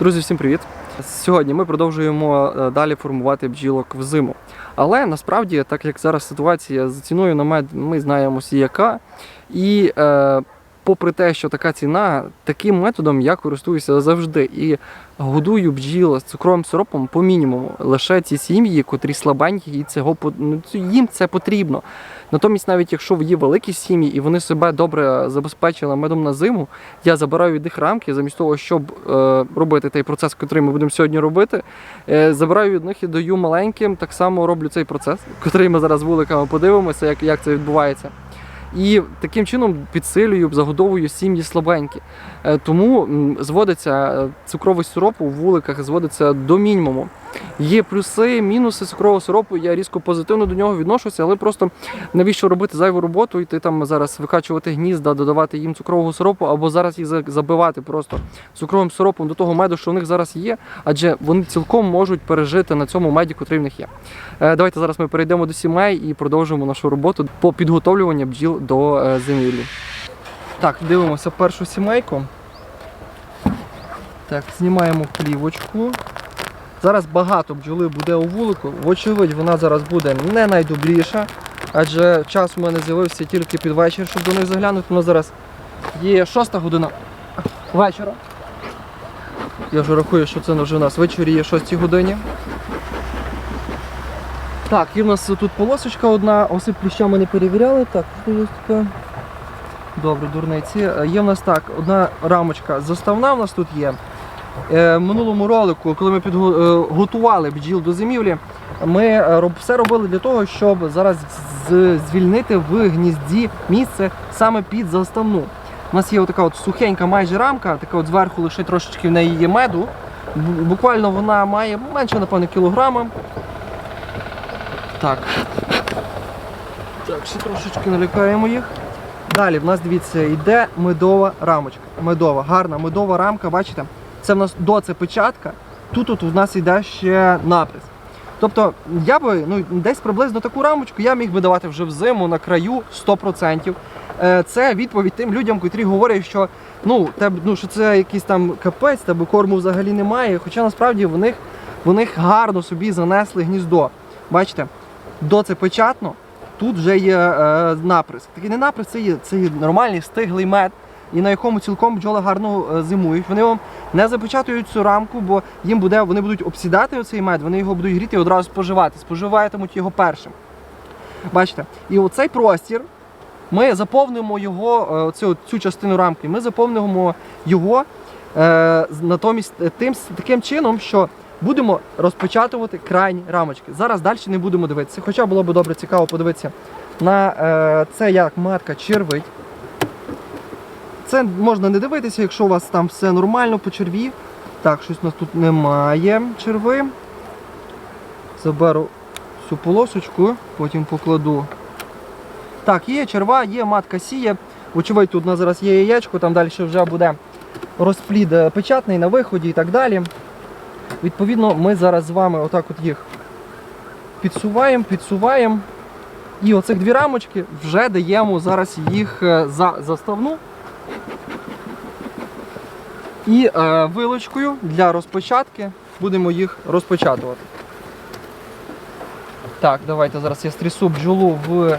Друзі, всім привіт! Сьогодні ми продовжуємо е, далі формувати бджілок в зиму. Але насправді, так як зараз ситуація з ціною на мед, ми знаємо яка. І е, попри те, що така ціна, таким методом я користуюся завжди і годую бджіл з цукровим сиропом по мінімуму. Лише ці сім'ї, котрі слабенькі, і цього ну, їм це потрібно. Натомість, навіть якщо є великі сім'ї і вони себе добре забезпечили медом на зиму, я забираю від них рамки замість того, щоб е, робити той процес, який ми будемо сьогодні робити. Е, забираю від них і даю маленьким. Так само роблю цей процес, який ми зараз вуликами подивимося, як, як це відбувається. І таким чином підсилюю, загодовую сім'ї слабенькі. Е, Тому зводиться е, цукровий сироп у вуликах, зводиться до мінімуму. Є плюси, мінуси цукрового сиропу. Я різко позитивно до нього відношуся, але просто навіщо робити зайву роботу, йти там зараз викачувати гнізда, додавати їм цукрового сиропу, або зараз їх забивати просто цукровим сиропом до того меду, що в них зараз є, адже вони цілком можуть пережити на цьому меді, котрий в них є. Е, Давайте зараз ми перейдемо до сімей і продовжимо нашу роботу по підготовлюванню бджіл до е, зимівлі. Так, дивимося першу сімейку. Так, знімаємо плівочку. Зараз багато бджоли буде у вулику. Вочевидь, вона зараз буде не найдобріша, адже час у мене з'явився тільки під вечір, щоб до них заглянути. Нас зараз є 6 година вечора. Я вже рахую, що це вже у нас вечоріє 6 годині. Так, і в нас тут полосочка одна, осип плюща ми не перевіряли. Так, полосочка. Добре, дурниці. Е, Є в нас так, одна рамочка заставна в нас тут є. Е, минулому ролику, коли ми підготували бджіл до зимівлі, ми е, все робили для того, щоб зараз звільнити в гнізді місце саме під заставну. У нас є отака от сухенька майже рамка, така от зверху лише трошечки в неї є меду. Буквально вона має менше, напевно, кілограма. Так. Так, ще трошечки налякаємо їх. Далі в нас, дивіться, йде медова рамочка. Медова, гарна медова рамка, бачите? Це в нас до це печатка. Тут от у нас йде ще напис. Тобто, я би ну, десь приблизно таку рамочку я міг би давати вже взиму на краю 100%. Е, Це відповідь тим людям, котрі говорять, що ну, тебе, ну, що це якийсь там капець, тебе корму взагалі немає. Хоча насправді в них, в них гарно собі занесли гніздо. Бачите, до це печатно, тут вже є е, наприс. Такий не наприс, це є, це є нормальний стиглий мед, і на якому цілком бджоли гарно е, зимують. Вони вам не запечатують цю рамку, бо їм буде, вони будуть обсідати оцей мед, вони його будуть гріти і одразу споживати. Споживатимуть його першим. Бачите? І оцей простір ми заповнимо його, е, цю, цю частину рамки, ми заповнимо його е, натомість тим, таким чином, що будемо розпечатувати крайні рамочки. Зараз далі не будемо дивитися. Хоча було б добре цікаво подивитися на це, як матка червить. Це можна не дивитися, якщо у вас там все нормально по черві. Так, щось у нас тут немає черви. Заберу цю полосочку, потім покладу. Так, є черва, є матка сіє. Очевидь, тут у нас зараз є яєчко, там далі вже буде розплід е, печатний на виході і так далі. Відповідно, ми зараз з вами отак от їх підсуваємо, підсуваємо. І оцих дві рамочки вже даємо зараз їх е, за заставну. І е, вилочкою для розпочатки будемо їх розпочатувати. Так, давайте зараз я стрісу бджолу в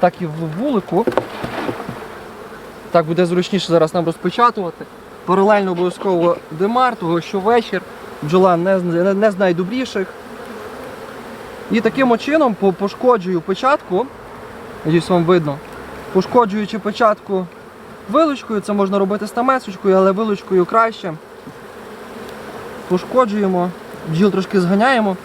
так і в вулику. Так буде зручніше зараз нам розпечатувати. Паралельно обов'язково демар, того що вечір бджола не, не, не з найдобріших. І таким чином пошкоджую печатку. Надіюсь, вам видно. Пошкоджуючи печатку вилочкою, це можна робити стамесочкою, але вилочкою краще. Пошкоджуємо, бджіл трошки зганяємо.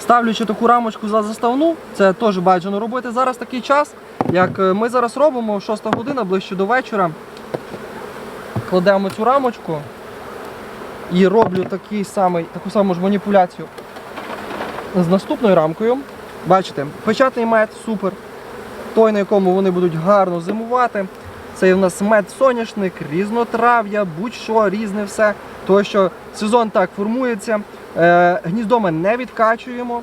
Ставлячи таку рамочку за заставну, це теж бажано робити зараз такий час, як е, ми зараз робимо, 6 година, ближче до вечора. Кладемо цю рамочку і роблю такий самий, таку саму ж маніпуляцію з наступною рамкою. Бачите, печатний мед супер. Той, на якому вони будуть гарно зимувати. Це у нас мед соняшник, різнотрав'я, будь-що, різне все. Тому що сезон так формується. Е, гніздо ми не відкачуємо,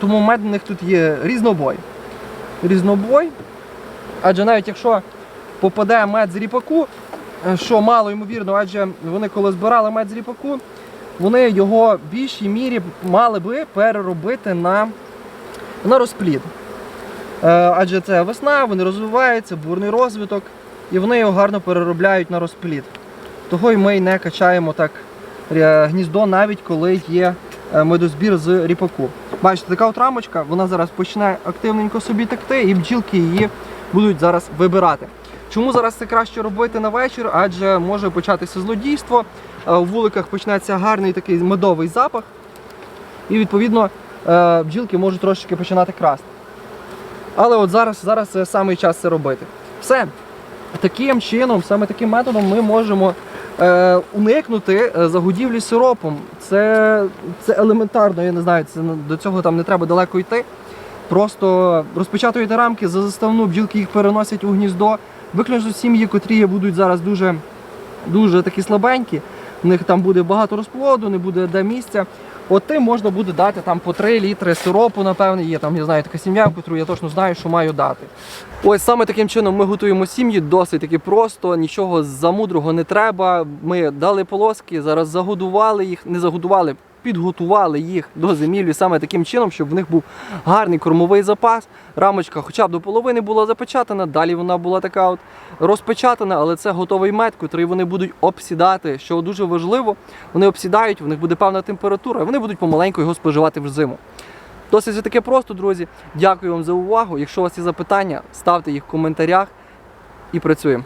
тому мед у них тут є різнобой. Різнобой. Адже навіть якщо попаде мед з ріпаку, е, що мало ймовірно, адже вони коли збирали мед з ріпаку, вони його в більшій мірі мали би переробити на, на розплід. Е, адже це весна, вони розвиваються, бурний розвиток, і вони його гарно переробляють на розплід. Того й ми не качаємо так е, гніздо, навіть коли є е, медозбір з ріпаку. Бачите, така от рамочка, вона зараз почне активненько собі текти, і бджілки її будуть зараз вибирати. Чому зараз це краще робити на вечір? Адже може початися злодійство, е, у вуликах почнеться гарний такий медовий запах, і відповідно е, бджілки можуть трошечки починати красти. Але от зараз, зараз самий час це робити. Все. Таким чином, саме таким методом ми можемо е, уникнути е, загодівлі сиропом. Це, це елементарно, я не знаю, це, ну, до цього там не треба далеко йти. Просто розпечатуєте рамки за заставну, бджілки їх переносять у гніздо. Виключно сім'ї, котрі будуть зараз дуже, дуже такі слабенькі, в них там буде багато розплоду, не буде де місця. От тим можна буде дати там по 3 літри сиропу, напевне, є там, я знаю, така сім'я, яку я точно знаю, що маю дати. Ось саме таким чином ми готуємо сім'ї досить таки просто, нічого замудрого не треба. Ми дали полоски, зараз загодували їх, не загодували, підготували їх до зимівлі саме таким чином, щоб в них був гарний кормовий запас. Рамочка хоча б до половини була запечатана, далі вона була така от розпечатана, але це готовий мед, який вони будуть обсідати. Що дуже важливо, вони обсідають, в них буде певна температура, і вони будуть помаленьку його споживати в зиму. Досить все таке просто, друзі. Дякую вам за увагу. Якщо у вас є запитання, ставте їх в коментарях і працюємо.